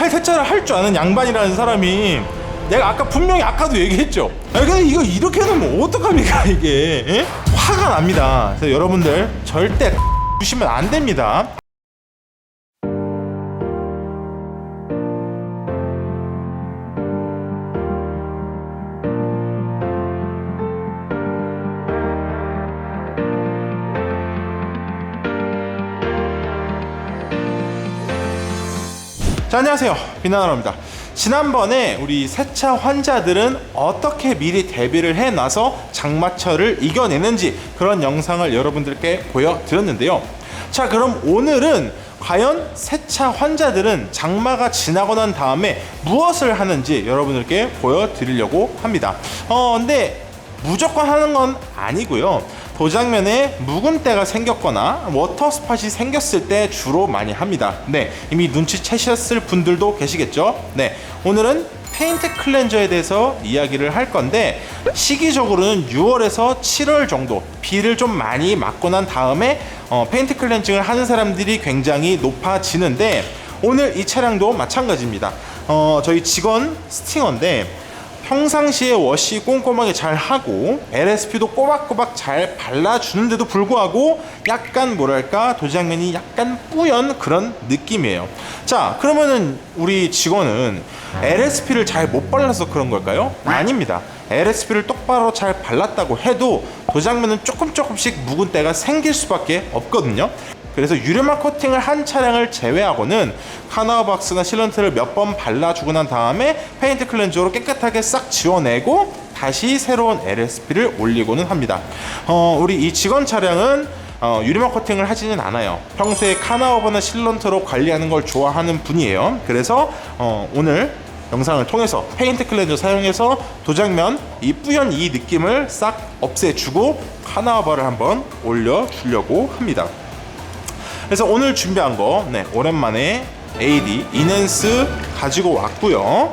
할 세차를 할 줄 아는 양반이라는 사람이 내가 아까 분명히 아까도 얘기했죠. 아니 근데 이거 이렇게 놓으면 어떡합니까 이게? 예? 화가 납니다. 그래서 여러분들 절대 주시면 안 됩니다. 자, 안녕하세요. 비나나입니다. 지난번에 우리 세차 환자들은 어떻게 미리 대비를 해놔서 장마철을 이겨내는지 그런 영상을 여러분들께 보여드렸는데요. 자, 그럼 오늘은 과연 세차 환자들은 장마가 지나고 난 다음에 무엇을 하는지 여러분들께 보여드리려고 합니다. 어, 근데 무조건 하는 건 아니고요. 도장면에 묵은 때가 생겼거나 워터 스팟이 생겼을 때 주로 많이 합니다. 네, 이미 눈치채셨을 분들도 계시겠죠? 네, 오늘은 페인트 클렌저에 대해서 이야기를 할 건데 시기적으로는 6월에서 7월 정도 비를 좀 많이 맞고 난 다음에 어, 페인트 클렌징을 하는 사람들이 굉장히 높아지는데 오늘 이 차량도 마찬가지입니다. 어, 저희 직원 스팅어인데 평상시에 워시 꼼꼼하게 잘 하고 LSP도 꼬박꼬박 잘 발라주는데도 불구하고 약간 뭐랄까 도장면이 약간 뿌연 그런 느낌이에요. 자 그러면은 우리 직원은 LSP를 잘 못 발라서 그런 걸까요? 아닙니다. LSP를 똑바로 잘 발랐다고 해도 도장면은 조금 조금씩 묵은 때가 생길 수밖에 없거든요. 그래서 유리막 코팅을 한 차량을 제외하고는 카나우 박스나 실런트를 몇 번 발라주고 난 다음에 페인트 클렌저로 깨끗하게 싹 지워내고 다시 새로운 LSP를 올리고는 합니다. 어, 우리 이 직원 차량은 어, 유리막 코팅을 하지는 않아요. 평소에 카나우버나 실런트로 관리하는 걸 좋아하는 분이에요. 그래서 어, 오늘 영상을 통해서 페인트 클렌저 사용해서 도장면 이 뿌연 이 느낌을 싹 없애주고 카나우버를 한번 올려주려고 합니다. 그래서 오늘 준비한 거 네, 오랜만에 AD 이넨스 가지고 왔고요.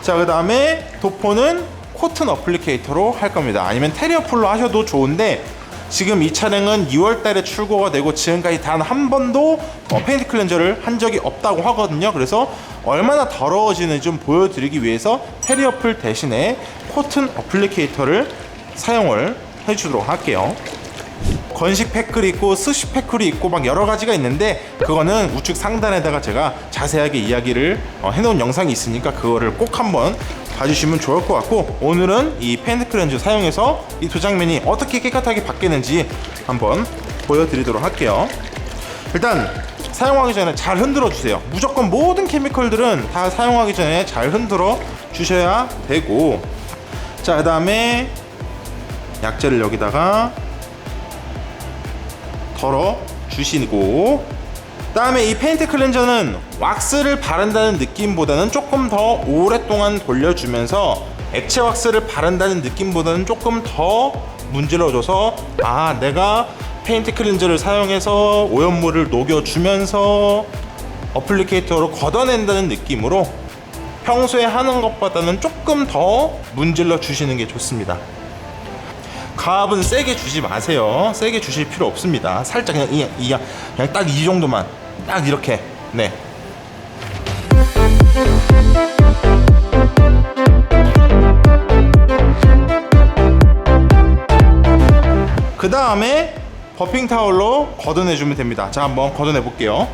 자, 그 다음에 도포는 코튼 어플리케이터로 할 겁니다. 아니면 테리어 풀로 하셔도 좋은데 지금 이 차량은 2월 달에 출고가 되고 지금까지 단 한 번도 어, 페인트 클렌저를 한 적이 없다고 하거든요. 그래서 얼마나 더러워지는지 좀 보여드리기 위해서 테리어 풀 대신에 코튼 어플리케이터를 사용을 해주도록 할게요. 건식 패클이 있고 스시 패클이 있고 막 여러 가지가 있는데 그거는 우측 상단에다가 제가 자세하게 이야기를 어, 해놓은 영상이 있으니까 그거를 꼭 한번 봐주시면 좋을 것 같고 오늘은 이 페인트 클렌즈 사용해서 이 도장면이 어떻게 깨끗하게 바뀌는지 한번 보여드리도록 할게요. 일단 사용하기 전에 잘 흔들어 주세요. 무조건 모든 케미컬들은 다 사용하기 전에 잘 흔들어 주셔야 되고 자 그 다음에 약재를 여기다가 덜어 주시고 다음에 이 페인트 클렌저는 왁스를 바른다는 느낌보다는 조금 더 오랫동안 돌려주면서 액체 왁스를 바른다는 느낌보다는 조금 더 문질러줘서 아 내가 페인트 클렌저를 사용해서 오염물을 녹여주면서 어플리케이터로 걷어낸다는 느낌으로 평소에 하는 것보다는 조금 더 문질러 주시는 게 좋습니다. 가압은 세게 주지 마세요. 세게 주실 필요 없습니다. 살짝 그냥 이, 이 그냥 딱 이 정도만 딱 이렇게 네. 그 다음에 버핑 타올로 걷어내주면 됩니다. 자 한번 걷어내 볼게요.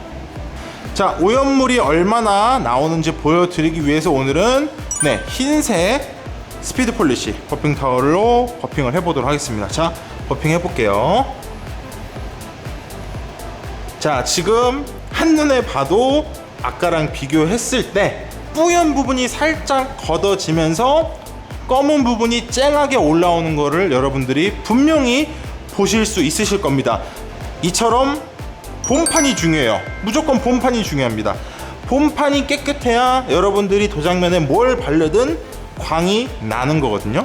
자 오염물이 얼마나 나오는지 보여드리기 위해서 오늘은 네 흰색 스피드 폴리시 버핑 타월로 버핑을 해보도록 하겠습니다. 자, 버핑 해볼게요. 자, 지금 한눈에 봐도 아까랑 비교했을 때 뿌연 부분이 살짝 걷어지면서 검은 부분이 쨍하게 올라오는 거를 여러분들이 분명히 보실 수 있으실 겁니다. 이처럼 본판이 중요해요. 무조건 본판이 중요합니다. 본판이 깨끗해야 여러분들이 도장면에 뭘 바르든 광이 나는 거거든요.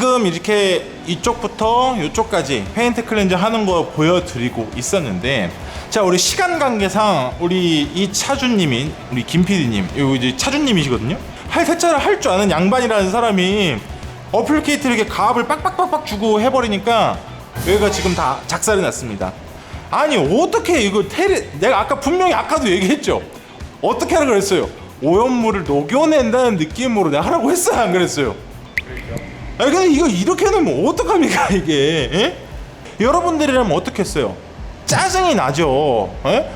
지금 이렇게 이쪽부터 이쪽까지 페인트 클렌저 하는 거 보여드리고 있었는데 자 우리 시간 관계상 우리 이 차주님인 우리 김 PD님 이거 이제 차주님이시거든요? 할 세차를 할 줄 아는 양반이라는 사람이 어플리케이트 이렇게 가압을 빡빡빡빡 주고 해버리니까 여기가 지금 다 작살이 났습니다. 아니 어떻게 이거 테레 내가 아까 분명히 아까도 얘기했죠? 어떻게 하라 그랬어요? 오염물을 녹여낸다는 느낌으로 내가 하라고 했어요? 안 그랬어요 아니 근데 이거 이렇게 놓으면 어떡합니까 이게? 예? 여러분들이라면 어떻게 했어요? 짜증이 나죠. 예?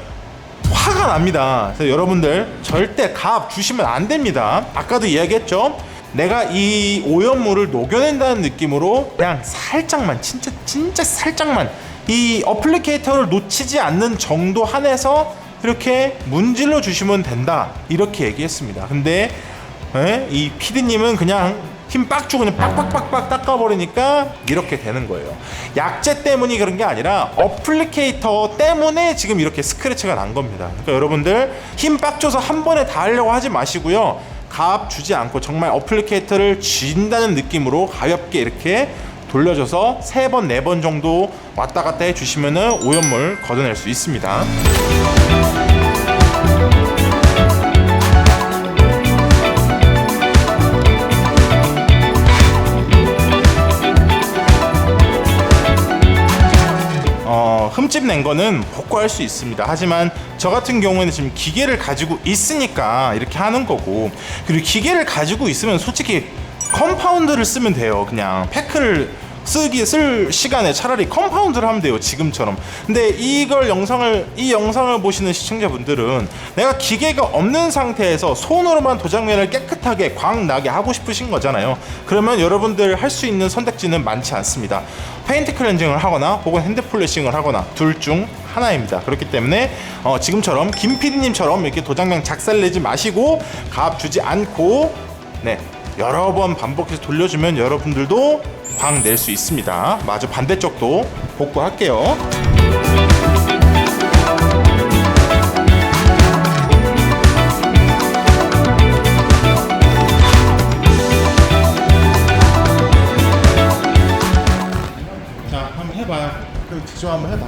화가 납니다. 그래서 여러분들 절대 가압 주시면 안 됩니다. 아까도 이야기했죠? 내가 이 오염물을 녹여낸다는 느낌으로 그냥 살짝만 진짜 진짜 살짝만 이 어플리케이터를 놓치지 않는 정도 한에서 이렇게 문질러 주시면 된다. 이렇게 얘기했습니다. 근데 예? 이 PD님은 그냥 힘 빡 주고 그냥 빡빡빡빡 닦아버리니까 이렇게 되는 거예요. 약재 때문이 그런 게 아니라 어플리케이터 때문에 지금 이렇게 스크래치가 난 겁니다. 그러니까 여러분들 힘 빡 줘서 한 번에 다 하려고 하지 마시고요. 가압 주지 않고 정말 어플리케이터를 쥔다는 느낌으로 가볍게 이렇게 돌려줘서 세 번, 네 번 정도 왔다 갔다 해주시면은 오염물 걷어낼 수 있습니다. 흠집 낸 거는 복구할 수 있습니다. 하지만 저 같은 경우에는 지금 기계를 가지고 있으니까 이렇게 하는 거고 그리고 기계를 가지고 있으면 솔직히 컴파운드를 쓰면 돼요. 그냥 패크를 쓰기 쓸 시간에 차라리 컴파운드를 하면 돼요. 지금처럼. 근데 이걸 영상을 이 영상을 보시는 시청자분들은 내가 기계가 없는 상태에서 손으로만 도장면을 깨끗하게 광 나게 하고 싶으신 거잖아요. 그러면 여러분들 할 수 있는 선택지는 많지 않습니다. 페인트 클렌징을 하거나 혹은 핸드 폴리싱을 하거나 둘 중 하나입니다. 그렇기 때문에 어, 지금처럼 김 PD님처럼 이렇게 도장면 작살내지 마시고 가압 주지 않고 네 여러 번 반복해서 돌려주면 여러분들도 광 낼 수 있습니다. 마저 반대쪽도 복구할게요. 자, 한번 해봐요. 그럼 직접 한번 해봐.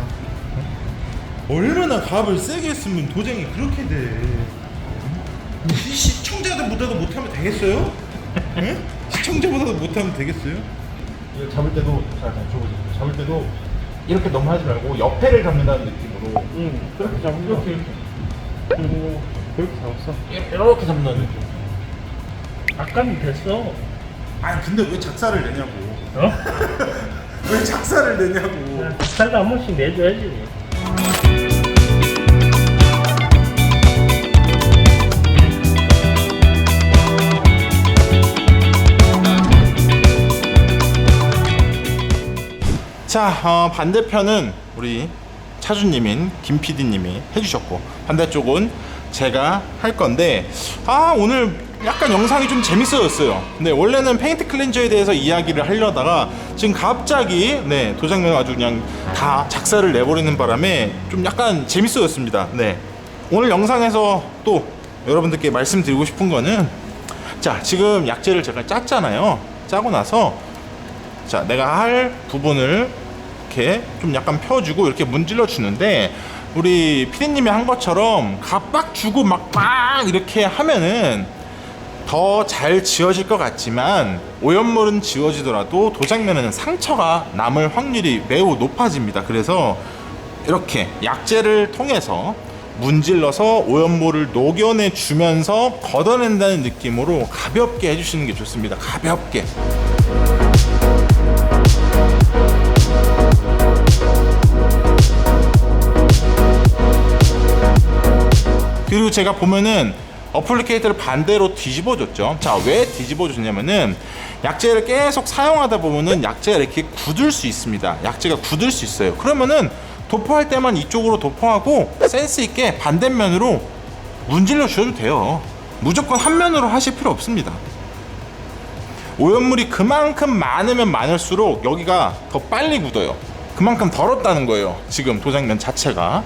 얼마나 가압을 세게 했으면 도장이 그렇게 돼. 이 시청자들 보다도 못하면 되겠어요? 응? 시청자보다도 못하면 되겠어요? 이거 잡을 때도 잘 줘보세요. 잡을 때도 이렇게 너무 하지 말고 옆에를 잡는다는 느낌으로 응, 그렇게 잡으면 이렇게 이렇게 그리고 그렇게 잡았어. 이렇게 잡는다는 느낌. 아까는 됐어. 아니 근데 왜 작사를 내냐고? 어? 왜 작사를 내냐고? 살다 한 번씩 내줘야지. 자 어, 반대편은 우리 차주님인 김 PD님이 해주셨고 반대쪽은 제가 할 건데 아 오늘 약간 영상이 좀 재밌어졌어요. 네 원래는 페인트 클렌저에 대해서 이야기를 하려다가 지금 갑자기 네 도장면 아주 그냥 다 작사를 내버리는 바람에 좀 약간 재밌어졌습니다. 네 오늘 영상에서 또 여러분들께 말씀드리고 싶은 거는 자 지금 약재를 제가 짰잖아요. 짜고 나서 자, 내가 할 부분을 이렇게 좀 약간 펴주고 이렇게 문질러 주는데 우리 피디님이 한 것처럼 갑박 주고 막빡 이렇게 하면은 더 잘 지워질 것 같지만 오염물은 지워지더라도 도장면에는 상처가 남을 확률이 매우 높아집니다. 그래서 이렇게 약재를 통해서 문질러서 오염물을 녹여내 주면서 걷어낸다는 느낌으로 가볍게 해주시는 게 좋습니다. 가볍게. 그리고 제가 보면은 어플리케이터를 반대로 뒤집어 줬죠. 자, 왜 뒤집어 줬냐면은 약재를 계속 사용하다 보면은 약재가 이렇게 굳을 수 있습니다. 약재가 굳을 수 있어요. 그러면은 도포할 때만 이쪽으로 도포하고 센스 있게 반대면으로 문질러 주셔도 돼요. 무조건 한 면으로 하실 필요 없습니다. 오염물이 그만큼 많으면 많을수록 여기가 더 빨리 굳어요. 그만큼 더럽다는 거예요. 지금 도장면 자체가.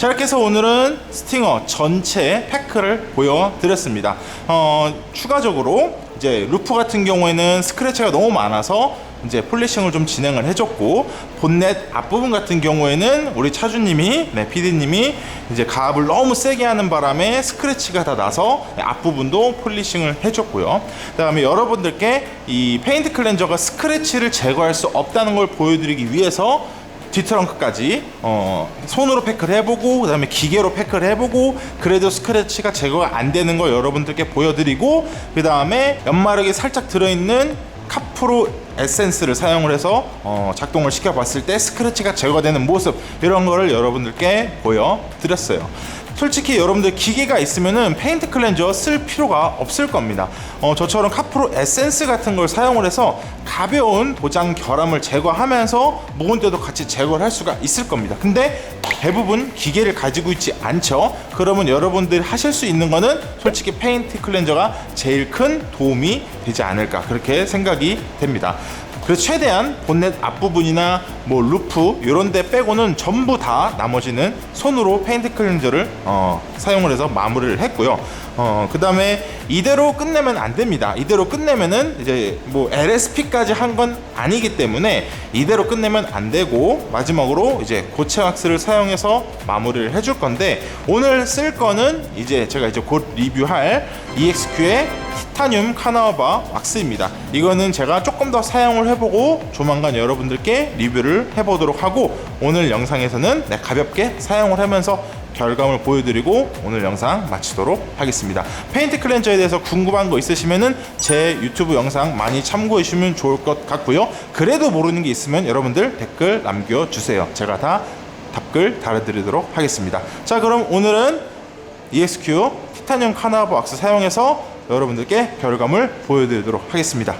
자 이렇게 해서 오늘은 스팅어 전체 패크를 보여드렸습니다. 어, 추가적으로 이제 루프 같은 경우에는 스크래치가 너무 많아서 이제 폴리싱을 좀 진행을 해줬고 본넷 앞부분 같은 경우에는 우리 차주님이 네 PD님이 이제 가압을 너무 세게 하는 바람에 스크래치가 다 나서 앞부분도 폴리싱을 해줬고요. 그다음에 여러분들께 이 페인트 클렌저가 스크래치를 제거할 수 없다는 걸 보여드리기 위해서 뒤트렁크까지 어, 손으로 패크를 해보고 그다음에 기계로 패크를 해보고 그래도 스크래치가 제거가 안 되는 걸 여러분들께 보여드리고 그다음에 연마력이 살짝 들어있는 카프로 에센스를 사용을 해서 어, 작동을 시켜봤을 때 스크래치가 제거되는 모습 이런 거를 여러분들께 보여드렸어요. 솔직히 여러분들 기계가 있으면은 페인트 클렌저 쓸 필요가 없을 겁니다. 어, 저처럼 카프로 에센스 같은 걸 사용을 해서 가벼운 도장 결함을 제거하면서 묵은 때도 같이 제거를 할 수가 있을 겁니다. 근데 대부분 기계를 가지고 있지 않죠. 그러면 여러분들이 하실 수 있는 거는 솔직히 페인트 클렌저가 제일 큰 도움이 되지 않을까 그렇게 생각이 됩니다. 그래서 최대한 본넷 앞부분이나 뭐 루프 이런 데 빼고는 전부 다 나머지는 손으로 페인트 클렌저를 어, 사용을 해서 마무리를 했고요. 어, 그 다음에 이대로 끝내면 안 됩니다. 이대로 끝내면은 이제 뭐 LSP까지 한 건 아니기 때문에 이대로 끝내면 안 되고 마지막으로 이제 고체 왁스를 사용해서 마무리를 해줄 건데 오늘 쓸 거는 이제 제가 이제 곧 리뷰할 EXQ의 티타늄 카나바 왁스입니다. 이거는 제가 조금 더 사용을 해보고 조만간 여러분들께 리뷰를 해보도록 하고 오늘 영상에서는 네, 가볍게 사용을 하면서 결과물 보여드리고 오늘 영상 마치도록 하겠습니다. 페인트 클렌저에 대해서 궁금한 거 있으시면은 제 유튜브 영상 많이 참고해 주시면 좋을 것 같고요. 그래도 모르는 게 있으면 여러분들 댓글 남겨주세요. 제가 다 답글 달아드리도록 하겠습니다. 자 그럼 오늘은 ESQ 티타늄 카나바 왁스 사용해서 여러분들께 결과물 보여드리도록 하겠습니다.